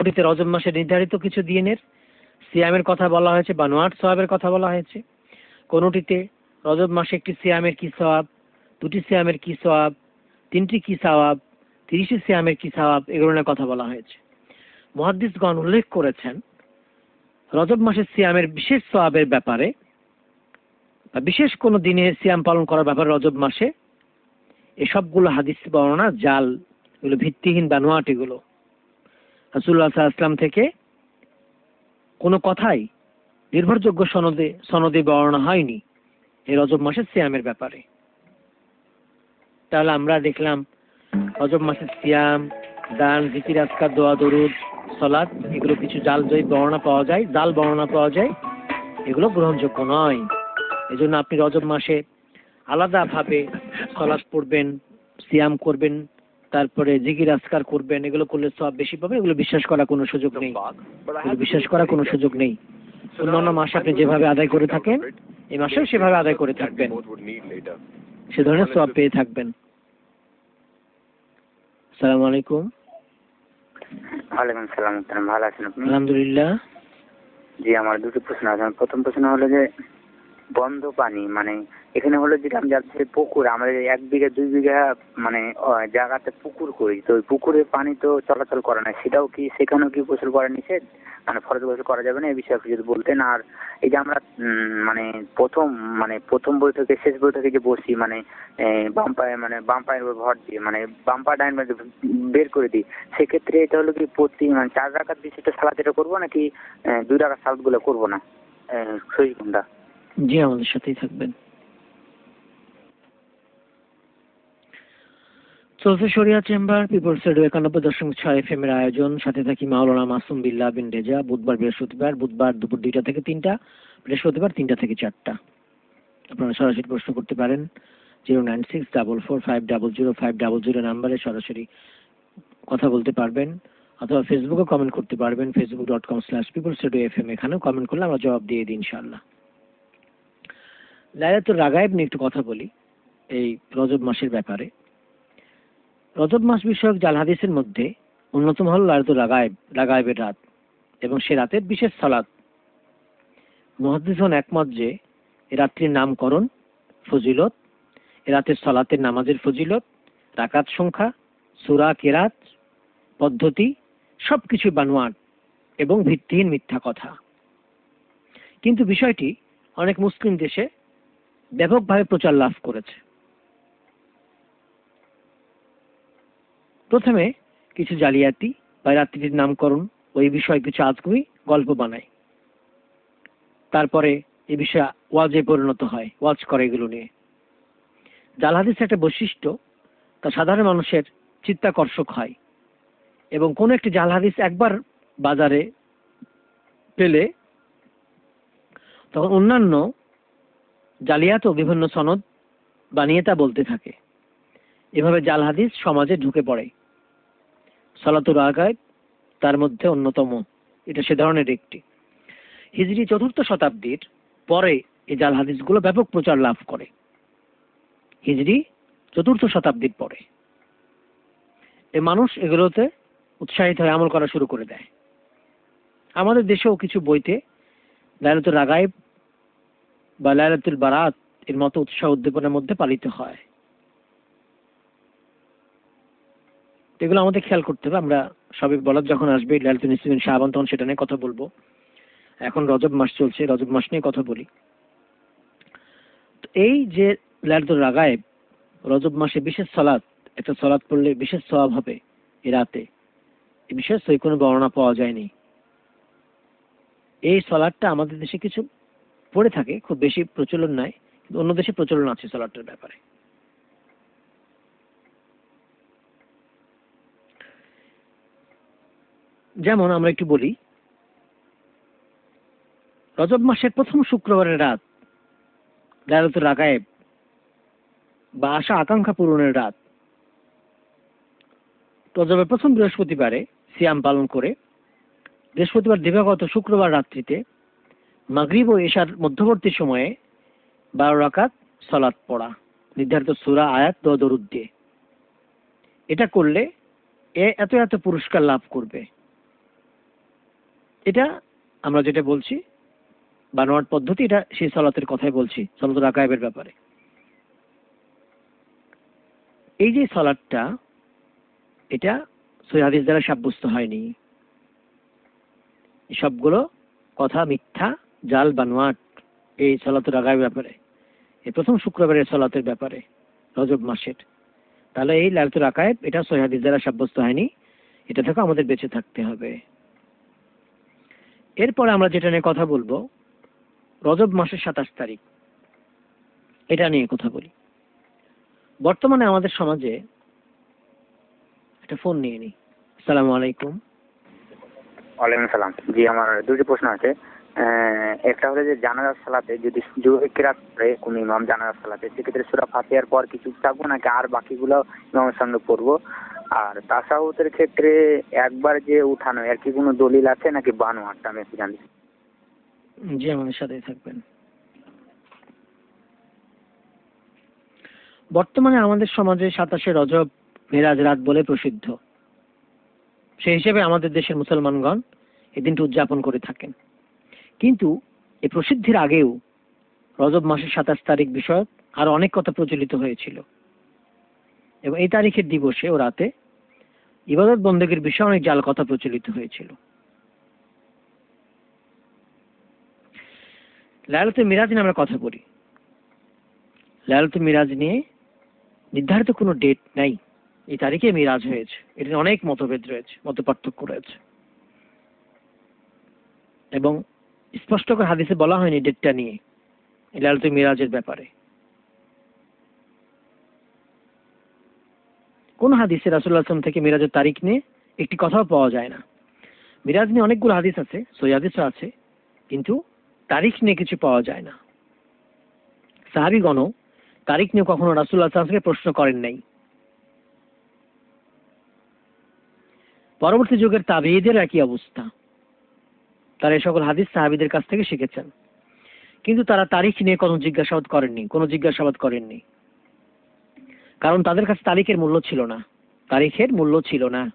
কোনোটিতে রজব মাসে নির্ধারিত কিছু দিনের সিয়ামের কথা বলা হয়েছে বা নোয়াট সোয়াবের কথা বলা হয়েছে। কোনোটিতে রজব মাসে একটি সিয়ামের কি সওয়াব দুটি সিয়ামের কি সওয়াব তিনটি কি সওয়াব তিরিশে সিয়ামের কি সওয়াব এগুলো নিয়ে কথা বলা হয়েছে। মহাদ্দিসগণ উল্লেখ করেছেন, রজব মাসের সিয়ামের বিশেষ সওয়াবের ব্যাপারে বা বিশেষ কোনো দিনে সিয়াম পালন করার ব্যাপারে রজব মাসে এসবগুলো হাদিস বর্ণনা, জাল, এগুলো ভিত্তিহীন বা নোয়াট এগুলো। রাসুল্লাহ সাল্লাম থেকে কোনো কথাই নির্ভরযোগ্য সনদে সনদে বর্ণনা হয়নি এই রজব মাসের সিয়ামের ব্যাপারে। তাহলে আমরা দেখলাম রজব মাসের সিয়াম, দান, জিকির, আজকার, দোয়া, দরুদ সলাদ এগুলো কিছু জাল জয়ী বর্ণনা পাওয়া যায়, জাল বর্ণনা পাওয়া যায়, এগুলো গ্রহণযোগ্য নয়। এজন্য আপনি রজব মাসে আলাদাভাবে সলাদ পড়বেন, সিয়াম করবেন তারপরে জিকির আজকার করবেন এগুলো করলে সব বেশি পাবেন এগুলো বিশ্বাস করার কোনো সুযোগ নেই। বিশ্বাস করার কোনো সুযোগ নেই। অন্যান্য মাসে আপনি যেভাবে আদায় করে থাকেন এই মাসেও সেভাবে আদায় করে থাকবেন। সে ধরনের সব পেয়ে থাকবেন। আসসালামু আলাইকুম। ওয়ালাইকুম সালাম ভালো আছেন আপনি? আলহামদুলিল্লাহ। জি আমার দুটো প্রশ্ন আছে। প্রথম প্রশ্ন হলো যে বন্ধ পানি মানে এখানে হলো যেটা আমি যাচ্ছি পুকুর। আমাদের এক বিঘা, দুই বিঘা মানে জায়গাতে পুকুর করি। তো ওই পুকুরে পানি তো চলাচল করে না। সেটাও কি সেখানেও কি গোসল করা নিষেধ? মানে ফরজ গোসল করা যাবে না? এই বিষয়ে যদি বলতেন। আর এই যে আমরা মানে প্রথম মানে প্রথম বৈঠকে, শেষ বৈঠকে যে বসি মানে বাম পায়ে মানে বাম পায়ের উপর ভর দিয়ে মানে বাম পা ডাইন বের করে দিই, সেক্ষেত্রে এটা হলো কি প্রতি মানে চার রাখাত বিশিষ্ট সালাদ এটা করব নাকি দুই রাখাত সালাদগুলো করব না? সহি কোনটা? জি, আমাদের সাথেই থাকবেন। চলছে শরিয়া চেম্বার পিপলস রেডিও একানব্বই দশমিক ছয় এফ এর আয়োজন। সাথে থাকি মাওলানা মাসুম বিল্লাহ বিন রেজা। বুধবার বৃহস্পতিবার, বুধবার দুপুর দুইটা থেকে তিনটা, বৃহস্পতিবার তিনটা থেকে চারটা। আপনারা সরাসরি প্রশ্ন করতে পারেন, zero nine six double four five double zero five double zero নাম্বারে সরাসরি কথা বলতে পারবেন, অথবা ফেসবুকে কমেন্ট করতে পারবেন Facebook dot com slash peoples radio F M এখানেও কমেন্ট করলে আমরা জবাব দিয়ে দিই ইনশাআল্লাহ। লাইলাতুর রাগায়েব নিয়ে একটু কথা বলি, এই রজব মাসের ব্যাপারে। রজব মাস বিষয়ক জাল হাদিসের মধ্যে অন্যতম হল লাইলাতুর রাগায়েব, রাগায়বের রাত এবং সে রাতের বিশেষ সালাত। মহাদিসন একমত যে, এ রাত্রির নামকরণ ফজিলত, এ রাতের সালাতের নামাজের ফজিলত, রাকাত সংখ্যা, সুরা, কেরাত, পদ্ধতি, সবকিছু বানোয়াট এবং ভিত্তিহীন মিথ্যা কথা। কিন্তু বিষয়টি অনেক মুসলিম দেশে ব্যাপকভাবে প্রচার লাভ করেছে। প্রথমে কিছু জালিয়াতি বা রাত্রিটির নামকরণ ওই বিষয়ে কিছু আজগুবি গল্প বানায়। তারপরে এ বিষয়ে ওয়াজে পরিণত হয়, ওয়াজ করে এগুলো নিয়ে। জাল হাদিসের একটা বৈশিষ্ট্য, তা সাধারণ মানুষের চিত্তাকর্ষক হয় এবং কোনো একটি জাল হাদিস একবার বাজারে পেলে তখন অন্যান্য জালিয়াত ও বিভিন্ন সনদ বানিয়ে তা বলতে থাকে। এভাবে জাল হাদিস সমাজে ঢুকে পড়ে। সালাতুর আগায়, তার মধ্যে অন্যতম। এটা সে ধরনের একটি। হিজরি চতুর্থ শতাব্দীর পরে এই জাল হাদিসগুলো ব্যাপক প্রচার লাভ করে। হিজরি চতুর্থ শতাব্দীর পরে। এ মানুষ এগুলোতে উৎসাহিত হয়ে আমল করা শুরু করে দেয়। আমাদের দেশেও কিছু বইতে লাইলাতুল রাগাইব বা লাইলাতুল বারাত এর মতো উৎসাহ উদ্দীপনার মধ্যে পালিত হয়। তো এগুলো আমাদের খেয়াল করতে হবে। আমরা সবে বলার যখন আসবে লাইলাতুল নিসবিন শাহবান তখন সেটা নিয়ে কথা বলব। এখন রজব মাস চলছে, রজব মাস নিয়ে কথা বলি। তো এই যে লাইলাতুল রাগায়েব, রজব মাসে বিশেষ সালাত একটা সালাত পড়লে বিশেষ সওয়াব হবে এ রাতে। এ বিষয়ে সই কোনো বর্ণনা পাওয়া যায়নি। এই সলাদটা আমাদের দেশে কিছু পড়ে থাকে, খুব বেশি প্রচলন নাই, কিন্তু অন্য দেশে প্রচলন আছে সলাদটার ব্যাপারে। যেমন আমরা একটু বলি, রজব মাসের প্রথম শুক্রবারের রাত, লাইলাতুল রাগায়েব বা আশা আকাঙ্ক্ষা পূরণের রাত। রজবের প্রথম বৃহস্পতিবারে সিয়াম পালন করে বৃহস্পতিবার দিবাগত শুক্রবার রাত্রিতে মাগরিব ও এশার মধ্যবর্তী সময়ে বারো রাকাত সলাৎ পড়া, নির্ধারিত সুরা, আয়াত দ দরুদ দিয়ে। এটা করলে এ এত এত পুরস্কার লাভ করবে। এটা আমরা যেটা বলছি বানোয়াট পদ্ধতি, এটা সেই সলাতের কথাই বলছি, সলাতুল আকায়েবের ব্যাপারে। এই যে সলাটটা এটা সহি হাদিস দ্বারা সাব্যস্ত হয়নি। সবগুলো কথা মিথ্যা, জাল বানোয়াট এই সলাতুল আকায়েবের ব্যাপারে। এই প্রথম শুক্রবারের সলাতের ব্যাপারে, রজব মাসের। তাহলে এই লালতুল আকায়েব, এটা সহি হাদিস দ্বারা সাব্যস্ত হয়নি। এটা থেকে আমাদের বেঁচে থাকতে হবে। এরপরে আমরা যেটা নিয়ে কথা বলব, রজব মাসের সাতাশ তারিখ। এটা নিয়ে কথা বলি। বর্তমানে আমাদের সমাজে একটা ফোন নিয়ে নি আসসালামু আলাইকুম। ওয়ালাইকুম সালাম। জি, আমার দুটি প্রশ্ন আছে। একটা হলো যে, জানাজার সালাতে যদি জোহর কিরাত করে কোন ইমাম জানাজার সালাতে, সেক্ষেত্রে সুরা ফাতিহার পর কিছু থাকব নাকি আর বাকিগুলো ইমামের সঙ্গে পড়ব? আর তাসাহুতের ক্ষেত্রে একবার যে উঠানো, এর কি কোনো দলিল আছে নাকি বানো আটটা আমি একটু জানি জি, আমাদের সাথেই থাকবেন। বর্তমানে আমাদের সমাজে সাতাশে রজব মেরাজ রাত বলে প্রসিদ্ধ। সেই হিসেবে আমাদের দেশের মুসলমানগণ এই দিনটি উদযাপন করে থাকেন। কিন্তু এই প্রসিদ্ধির আগেও রজব মাসের সাতাশ তারিখ বিষয়ক আরও অনেক কথা প্রচলিত হয়েছিল। এবং এই তারিখের দিবসে ও রাতে ইবাদত বন্দীগীর বিষয়ে অনেক জাল কথা প্রচলিত হয়েছিল। লায়লাতুল মিরাজ নিয়ে আমরা কথা বলি। লায়লাতুল মিরাজ নিয়ে নির্ধারিত কোনো ডেট নাই। এই তারিখে মিরাজ হয়েছে। এটা অনেক মতভেদ রয়েছে, মত পার্থক্য রয়েছে। এবং স্পষ্ট করে হাদিসে বলা হয়নি ডেটটা নিয়ে লায়লাতুল মিরাজের ব্যাপারে। কোন হাদিসে রাসুল্লাহ আসলাম থেকে মিরাজের তারিখ নিয়ে একটি কথাও পাওয়া যায় না। মিরাজ নিয়ে অনেকগুলো হাদিস আছে সই হাদিসও আছে, কিন্তু তারিখ নিয়ে কিছু পাওয়া যায় না। সাহাবিগণ তারিখ নিয়ে কখনো রাসুল্লাহ আসলামকে প্রশ্ন করেন নাই। পরবর্তী যুগের তাবিদের একই অবস্থা। তারা এই সকল হাদিস সাহাবিদের কাছ থেকে শিখেছেন। কিন্তু তারা তারিখ নিয়ে কোনো জিজ্ঞাসাবাদ করেননি, কোনো জিজ্ঞাসাবাদ করেননি। কারণ তাদের কাছে তারিখের মূল্য ছিল না। তারিখের মূল্য ছিল না।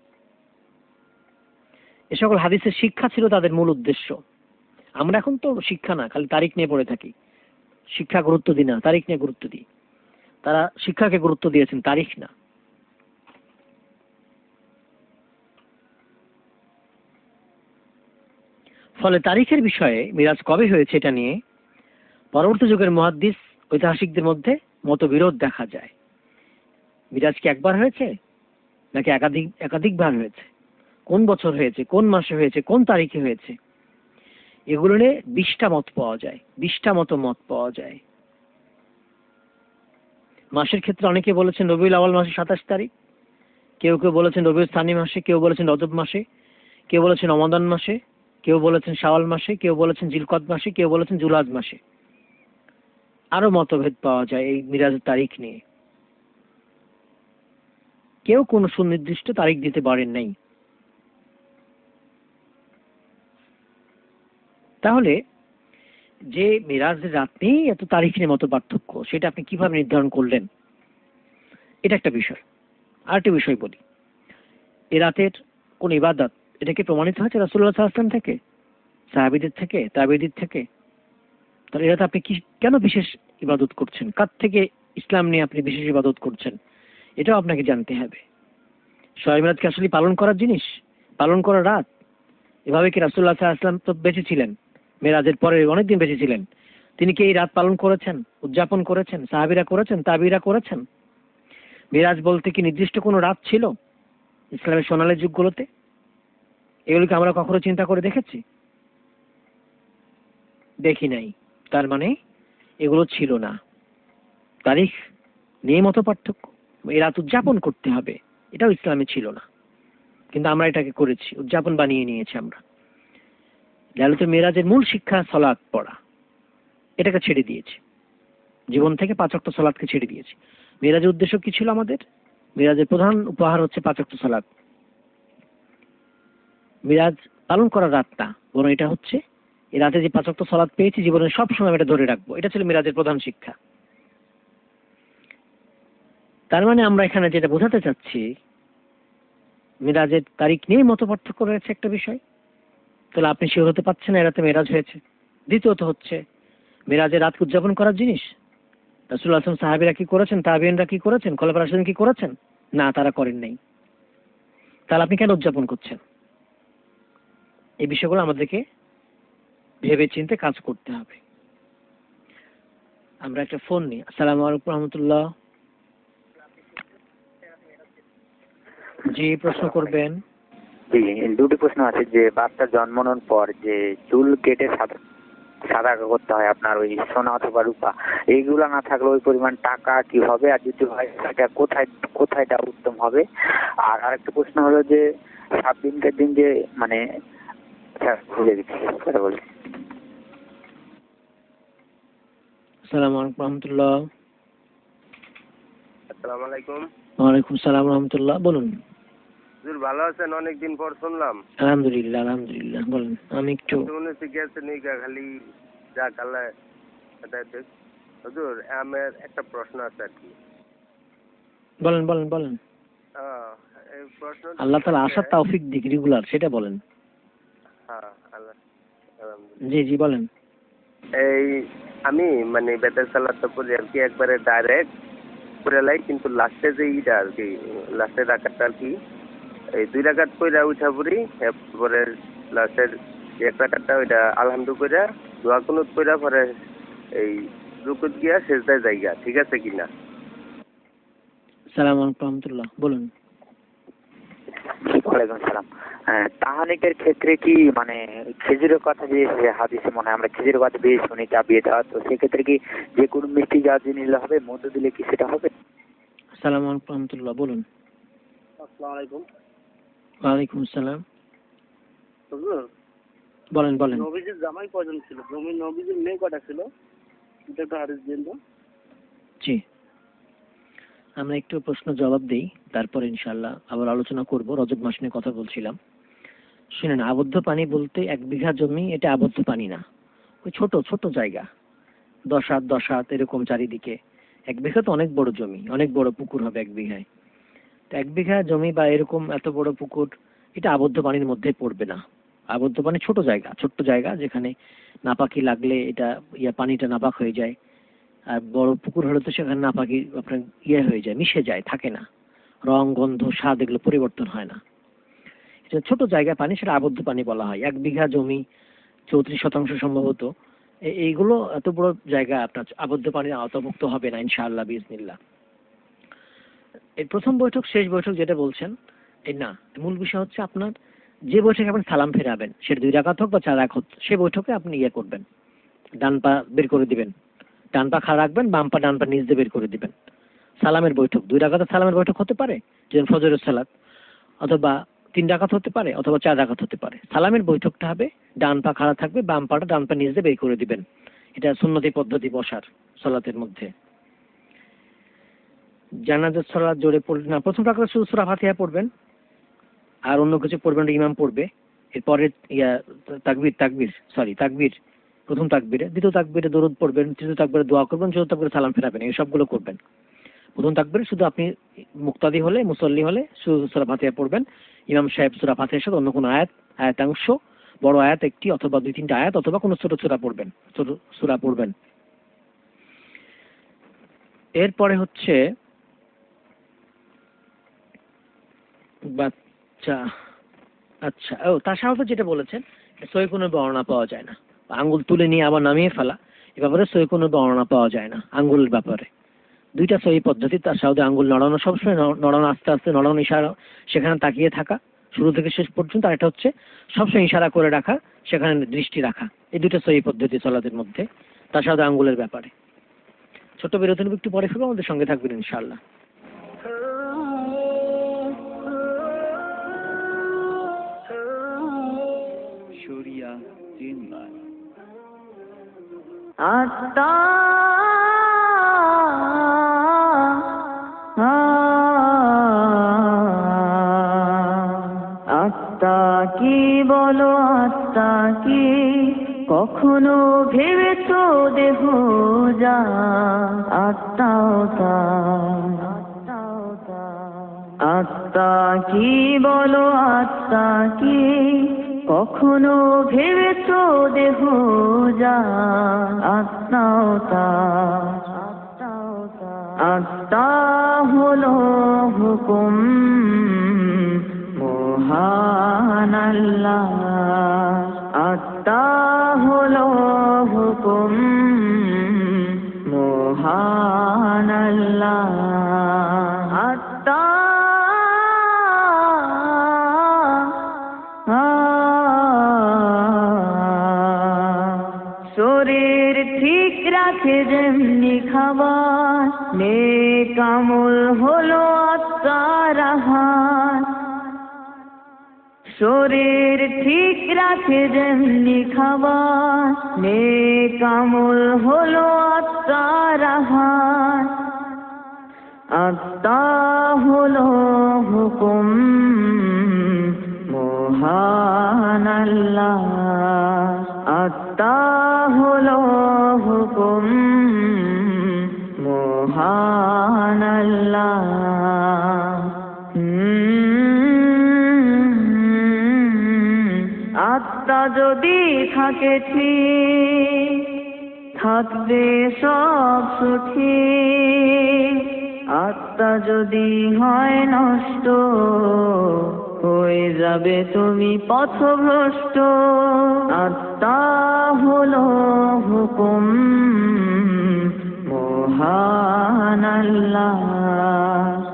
এ সকল হাদিসের শিক্ষা ছিল তাদের মূল উদ্দেশ্য। আমরা এখন তো শিক্ষা না, খালি তারিখ নিয়ে পড়ে থাকি। শিক্ষা গুরুত্ব দিই না, তারিখ নিয়ে গুরুত্ব দিই। তারা শিক্ষাকে গুরুত্ব দিয়েছেন, তারিখ না। ফলে তারিখের বিষয়ে মিরাজ কবে হয়েছে এটা নিয়ে পরবর্তী যুগের মহাদ্দিস ঐতিহাসিকদের মধ্যে মতবিরোধ দেখা যায়। মিরাজ কি একবার হয়েছে? নাকি একাধিক, একাধিকবার হয়েছে? কোন বছর হয়েছে? কোন মাসে হয়েছে? কোন তারিখে হয়েছে? এগুলো নিয়ে বিশটা মত পাওয়া যায়। বিশটা মতো মত পাওয়া যায়। মাসের ক্ষেত্রে অনেকে বলেছেন রবিউল আওয়াল মাসে সাতাশ তারিখ। কেউ কেউ বলেছেন রবিউল স্থানী মাসে, কেউ বলেছেন রজব মাসে, কেউ বলেছেন রমাদান মাসে, কেউ বলেছেন শাওয়াল মাসে, কেউ বলেছেন জিলকত মাসে, কেউ বলেছেন জুলাদ মাসে। আরও মতভেদ পাওয়া যায় এই মিরাজের তারিখ নিয়ে। কেউ কোনো সুনির্দিষ্ট তারিখ দিতে পারেন নাই। তাহলে যে মিরাজের রাত নেই এত তারিখের মতো পার্থক্য, সেটা আপনি কীভাবে নির্ধারণ করলেন? এটা একটা বিষয়। আরেকটা বিষয় বলি। এ রাতের কোন ইবাদত, এটা কি প্রমাণিত হয়েছে রাসুল্লাহ আসলাম থেকে? সাহাবিদের থেকে? তাবিদের থেকে? তাহলে এরাতে আপনি কি কেন বিশেষ ইবাদত করছেন? কার থেকে ইসলাম নিয়ে আপনি বিশেষ ইবাদত করছেন? এটাও আপনাকে জানতে হবে। শোয়াই মিরাজ কি আসলে পালন করার জিনিস, পালন করার রাত। এভাবে কি রাসুল্লাহ আসলাম তো বেঁচে ছিলেন মেরাজের পরে অনেকদিন বেঁচে ছিলেন তিনি কি এই রাত পালন করেছেন, উদযাপন করেছেন, সাহাবিরা করেছেন, তাবিরা করেছেন? মিরাজ বলতে কি নির্দিষ্ট কোনো রাত ছিল ইসলামের সোনালী যুগগুলোতে? এগুলোকে আমরা কখনো চিন্তা করে দেখেছি? দেখি নাই। তার মানে এগুলো ছিল না। তারিখ নিয়ে মতো পার্থক্য। এই রাত উদযাপন করতে হবে। এটাও ইসলামে ছিল না। কিন্তু আমরা এটাকে করেছি। উদযাপন বানিয়ে নিয়েছি আমরা। লালুতুল মেরাজের মূল শিক্ষা সলাৎ পড়া। এটাকে ছেড়ে দিয়েছি। জীবন থেকে পাঁচক্ত সলাৎকে ছেড়ে দিয়েছি। মেরাজের উদ্দেশ্য কি ছিল আমাদের? মিরাজের প্রধান উপহার হচ্ছে পাঁচক্ত সলাৎ মিরাজ পালন করার রাতটা, বরং এটা হচ্ছে, এই রাতে যে পাঁচক্ত সলাৎ পেয়েছি জীবনে সব সময় আমি এটা ধরে রাখব। এটা ছিল মিরাজের প্রধান শিক্ষা। তার মানে আমরা এখানে যেটা বোঝাতে চাচ্ছি, মেরাজের তারিখ নিয়ে মত পার্থক্য রয়েছে একটা বিষয়। তাহলে আপনি শিওর হতে পারছেন না এরাতে মেরাজ হয়েছে। দ্বিতীয়ত হচ্ছে মেরাজে রাত উদযাপন করার জিনিস? রাসুল আসলাম সাহাবিরা কি করেছেন? তাবিয়ানরা কি করেছেন? খলফা রাশিদিন কি করেছেন? না, তারা করেন নাই। তাহলে আপনি কেন উদযাপন করছেন? এই বিষয়গুলো আমাদেরকে ভেবে চিন্তে কাজ করতে হবে। আমরা একটা ফোন নিই। আসসালামু আলাইকুম রহমতুল্লাহ। জি প্রশ্ন করবেন। জি দুটি প্রশ্ন আছে যে বাচ্চা জন্মানোর পর যে চুল কেটে সাদা সাদা করতে হয় আপনার ওই সোনা অথবা রূপা এইগুলা না থাকলে ওই পরিমাণ টাকা কি হবে? আর যদি হয় সেটা কোথায় কোথায়টা উত্তম হবে? আর আরেকটা প্রশ্ন হলো যে সাত দিনকার দিন যে মানে আচ্ছা, ভুলে গেছি কথা বলছি। আসসালামু আলাইকুম রহমতুল্লাহ। আসসালামু আলাইকুম। ওয়ালাইকুম সালাম রহমতুল্লাহ বলুন। হুজুর ভালো আছেন? অনেকদিন পর শুনলাম। আলহামদুলিল্লাহ আলহামদুলিল্লাহ। বলেন আমি একটু মনে হচ্ছে গেছে নিকা খালি যা কালে হুজুর আমার একটা প্রশ্ন আছে আর কি। বলেন বলেন বলেন। আহ, এই প্রশ্ন আল্লাহ তালা আসার তৌফিক দিক রেগুলার সেটা বলেন। হ্যাঁ আল্লাহ জি জি বলেন। এই আমি মানে বেতের সালাদটা পড়ি আর কি একবারে ডাইরেক্ট করে লাই কিন্তু লাস্টে যে ইটা আর কি লাস্টের রাখাটা আর কি এই দুই রাখাত কইরা উঠা পড়ি এরপরে লাস্টের এক রাখাতটা ওইটা আলহামদু কইরা দোয়া কুনুত কইরা পরে এই রুকুত গিয়া শেষদায় জায়গা ঠিক আছে কিনা সালাম আলাইকুম রহমতুল্লাহ বলুন। ওয়ালাইকুম সালাম। হ্যাঁ তাহানিকের ক্ষেত্রে কি মানে খেজুরের কথা যে হাদিসে মনে হয় আমরা খেজুরের কথা বেশ শুনি চাপিয়ে দেওয়া তো সেক্ষেত্রে কি যে কোনো মিষ্টি জাত জিনিস নিলে হবে মধু দিলে কি সেটা হবে? সালাম আলাইকুম রহমতুল্লাহ বলুন। আসসালামু আলাইকুম। ওয়ালাইকুম আসসালাম। বলেন বলেন। নবীজির জামাই কয়জন ছিল? জমি নবীজির মেয়ে কটা ছিল? এটা একটা হাদিস দিন তো। জি। আমরা একটু প্রশ্ন জবাব দিই তারপর ইনশাল্লাহ আবার আলোচনা করব। রজব মাস নিয়ে কথা বলছিলাম। শুনেন আবদ্ধ পানি বলতে এক বিঘা জমি এটা আবদ্ধ পানি না। ওই ছোট ছোট জায়গা। দশ হাত দশ হাত এরকম চারিদিকে। এক বিঘা তো অনেক বড় জমি অনেক বড় পুকুর হবে এক বিঘায়। এক বিঘা জমি বা এরকম এত বড় পুকুর, এটা আবদ্ধ পানির মধ্যে পড়বে না। আবদ্ধ পানি ছোট জায়গা, ছোট্ট জায়গা যেখানে নাপাকি লাগলে এটা ইয়া পানিটা নাপাক হয়ে যায়। আর বড় পুকুর হলে তো সেখানে নাপাকি আপনার ইয়ে হয়ে যায়, মিশে যায়, থাকে না। রং, গন্ধ, স্বাদ এগুলো পরিবর্তন হয় না। এটা ছোট জায়গায় পানি, সেটা আবদ্ধ পানি বলা হয়। এক বিঘা জমি চৌত্রিশ শতাংশ সম্ভবত। এইগুলো এত বড় জায়গা আপনার আবদ্ধ পানির আওতাভুক্ত হবে না, ইনশাআল্লাহ বিজনিল্লাহ এই প্রথম বৈঠক, শেষ বৈঠক যেটা বলছেন, এই না, মূল বিষয় হচ্ছে আপনার যে বৈঠকে আপনি সালাম ফেরাবেন সেটা দুই রাকাত হোক বা চার হোক, সে বৈঠকে আপনি ইয়ে করবেন, ডান পা বের করে দিবেন, ডান পা খাড়া রাখবেন, বাম পা, ডান পা নিচ দিয়ে বের করে দিবেন। সালামের বৈঠক, দুই রাকাতে সালামের বৈঠক হতে পারে, যেমন ফজরের সালাত, অথবা তিন রাকাত হতে পারে, অথবা চার রাকাত হতে পারে। সালামের বৈঠকটা হবে, ডান পা খাড়া থাকবে, বাম পাটা ডান পা নিচ দিয়ে বের করে দিবেন। এটা সুন্নতি পদ্ধতি বসার সালাতের মধ্যে। জানাজার সালাত জোরে পড়লে না, প্রথম রাকাতে শুধু সূরা ফাতিহা পড়বেন, আর অন্য কিছু পড়বেন ইমাম পড়বে। এরপরে ইয়া, তাকবির তাকবির সরি তাকবির, প্রথম তাকবিরে, দ্বিতীয় তাকবিরে দরুদ পড়বেন, তৃতীয় তাকবিরে দোয়া করবেন, চতুর্থ তাকবিরে সালাম ফেরাবেন, এই সবগুলো করবেন। প্রথম তাকবিরে শুধু আপনি মুক্তাদি হলে, মুসল্লি হলে শুধু সুরা ফাতিহা পড়বেন, ইমাম সাহেব সুরা ফাতিহার সাথে অন্য কোনো আয়াত, আয়াতাংশ, বড় আয়াত একটি অথবা দুই তিনটা আয়াত অথবা কোনো ছোট সূরা পড়বেন, ছোট সূরা পড়বেন। এরপরে হচ্ছে বাচ্চা। আচ্ছা ও তার সাথে যেটা বলেছেন সই কোনো বর্ণনা পাওয়া যায় না। আঙ্গুল তুলে নিয়ে আবার নামিয়ে ফেলা এ ব্যাপারে সই কোনো বর্ণনা পাওয়া যায় না আঙ্গুলের ব্যাপারে। দুইটা সহি পদ্ধতি তার সাথে আঙ্গুল নড়ানো সবসময় নড়ানো আস্তে আস্তে নড়ানো ইশারা সেখানে তাকিয়ে থাকা শুরু থেকে শেষ পর্যন্ত আর একটা হচ্ছে সবসময় ইশারা করে রাখা সেখানে দৃষ্টি রাখা। এই দুটো সহি পদ্ধতি চলাদের মধ্যে তার সাথে আঙ্গুলের ব্যাপারে। ছোট বিরতি নেব, একটু পরে ফিরবো আমাদের সঙ্গে থাকবেন ইনশাআল্লাহ। চেম্বার আত্মা আত্মা কি বলো, আত্মা কি? কখনো ভেবেছো দেহ যা? আত্মাও তা। আত্মা কি বলো, আত্মা কি? কখনো ভেবেছ দেহ যা? আত্মাও আত্মা হলো হুকুম। মহান আত্মা হলো হুকুম। হলো হুকুম, মহান আল্লাহ। আত্মা হলো হুকুম, মহান আল্লাহ। আত্মা যদি থাকে ঠিক, থাকবে সব সুখী। আত্মা যদি হয় নষ্ট, হয়ে যাবে তুমি পথভ্রষ্ট। আত্মা হলো হুকুম, মহান আল্লাহ।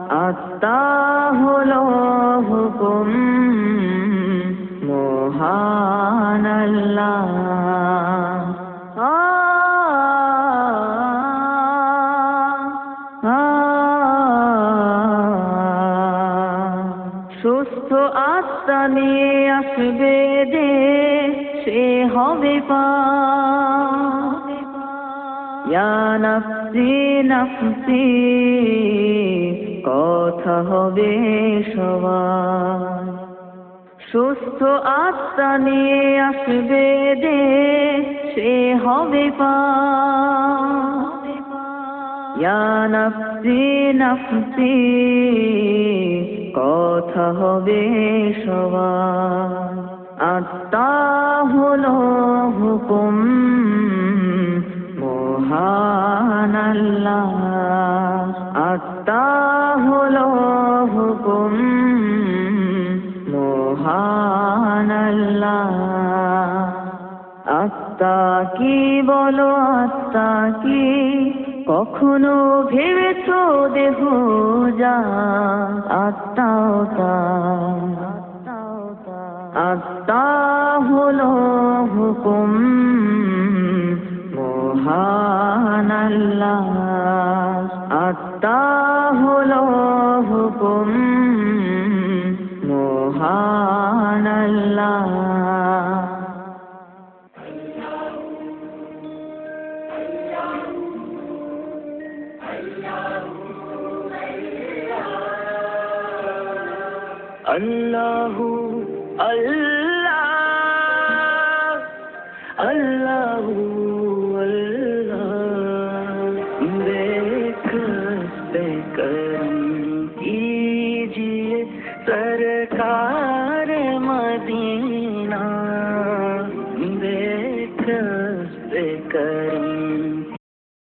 আত্মা হলো হুকুম, মহান আল্লাহ। ইয়া নফসি নফসি, কথা হবে সবার। সুস্থ আত্মা নিয়ে আসবে যে সে হবে পা। নফসি নফসি, কথা হবে সবার। আত্মা হলো হুকুম। মহান আল্লাহ আত্মা হলো হুকুম মহান আল্লাহ আত্মা কি বলো আত্মা কি? কখনো ভেবেছ দেহ যা? আত্মাও তার আত্মা হলো হুকুম আল্লাহ। আত্মা হলো হুকুম মহান আল্লাহ। আল্লাহু আল্লাহ